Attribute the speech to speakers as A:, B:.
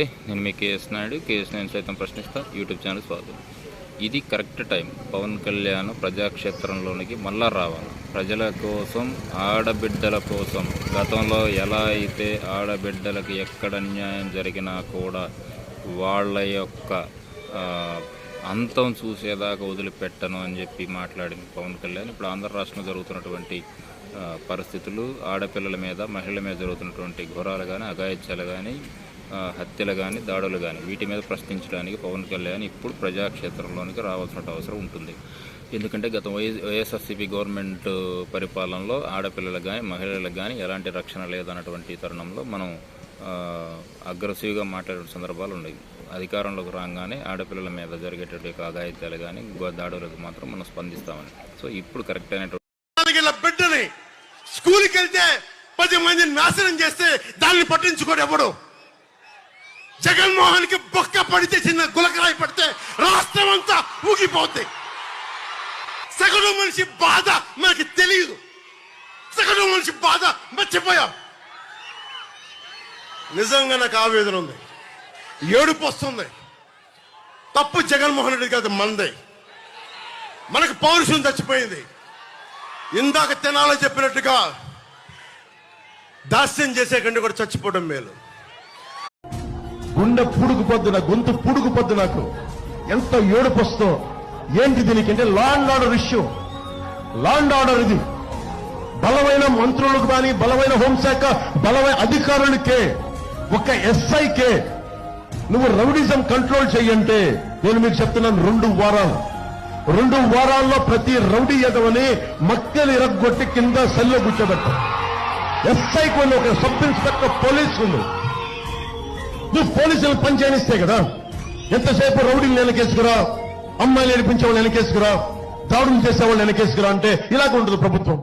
A: నేను మీ KS Naidu. KS నేను సైతం ప్రశ్నిస్తా. యూట్యూబ్ ఛానల్ స్వాగతం. ఇది కరెక్ట్ టైం. పవన్ కళ్యాణ్ ప్రజాక్షేత్రంలోనికి మళ్ళా రావాలి. ప్రజల కోసం ఆడబిడ్డల కోసం గతంలో ఎలా అయితే ఆడబిడ్డలకి ఎక్కడ అన్యాయం జరిగినా కూడా వాళ్ళ యొక్క అంతం చూసేదాకా వదిలిపెట్టను అని చెప్పి మాట్లాడింది పవన్ కళ్యాణ్. ఇప్పుడు ఆంధ్ర రాష్ట్రంలో జరుగుతున్నటువంటి పరిస్థితులు ఆడపిల్లల మీద మహిళల మీద జరుగుతున్నటువంటి ఘోరాలు కానీ అఘాయిత్యాలు కానీ హత్యలు కానీ దాడులు కానీ వీటి మీద ప్రశ్నించడానికి పవన్ కళ్యాణ్ ఇప్పుడు ప్రజాక్షేత్రంలోనికి రావాల్సిన అవసరం ఉంటుంది. ఎందుకంటే గత వై వైఎస్ఆర్సీపీ గవర్నమెంట్ పరిపాలనలో ఆడపిల్లలకు కానీ మహిళలకు కానీ ఎలాంటి రక్షణ లేదన్నటువంటి తరుణంలో మనం అగ్రెసివ్గా మాట్లాడే సందర్భాలు ఉన్నాయి అధికారంలోకి రాగానే ఆడపిల్లల మీద జరిగేటువంటి యొక్క అఘాయిత్యాలు కానీ గో- దాడులకు మాత్రం మనం స్పందిస్తామని. సో ఇప్పుడు కరెక్ట్ అయినటువంటి
B: బిడ్డని స్కూల్కి వెళ్తే పది మందిని నాశనం చేస్తే దాన్ని పట్టించుకోడు ఎవడు? జగన్మోహన్కి బొక్క పడితే చిన్న గులకరాయి పడితే రాష్ట్రం అంతా ఊగిపోతాయి సగటు మనిషి బాధ మనకి తెలియదు సగటు మనిషి బాధ మర్చిపోయాం. నిజంగా నాకు ఆవేదన ఉంది. ఏడుపు వస్తుంది. తప్పు జగన్మోహన్ రెడ్డి కాదు మందే. మనకు పౌరుషం చచ్చిపోయింది. ఇందాక తినాలో చెప్పినట్టుగా దాస్యం చేసే కంటే కూడా చచ్చిపోవడం మేలు.
C: గుండె పుడుగు పొద్దు నా గొంతు పుడుగు పొద్దు నాకు. ఎంత ఏడుపు వస్తో ఏంటి దీనికి అంటే law and order issue. Law and order ఇది. బలమైన మంత్రులకు కానీ బలమైన హోంశాఖ బలమైన అధికారులకే ఒక ఎస్ఐకే నువ్వు రౌడిజం కంట్రోల్ చెయ్యంటే నేను మీకు చెప్తున్నాను రెండు వారాలు. రెండు వారాల్లో ప్రతి రౌడీ ఎదవని మక్కలు ఇరగొట్టి కింద సెల్లో కూర్చోబెట్ట ఎస్ఐకి ఉంది ఒక సబ్ ఇన్స్పెక్టర్ పోలీసు ఉంది నువ్వు పోలీసులు పని చేయనిస్తే కదా ఎంతసేపు రౌడీలు వెనకేసుకురా అమ్మాయిలు ఏడిపించే వాళ్ళు వెనకేసుకురా దాడులు చేసేవాళ్ళు వెనకేసుకురా అంటే ఇలాగ ఉంటుంది ప్రభుత్వం.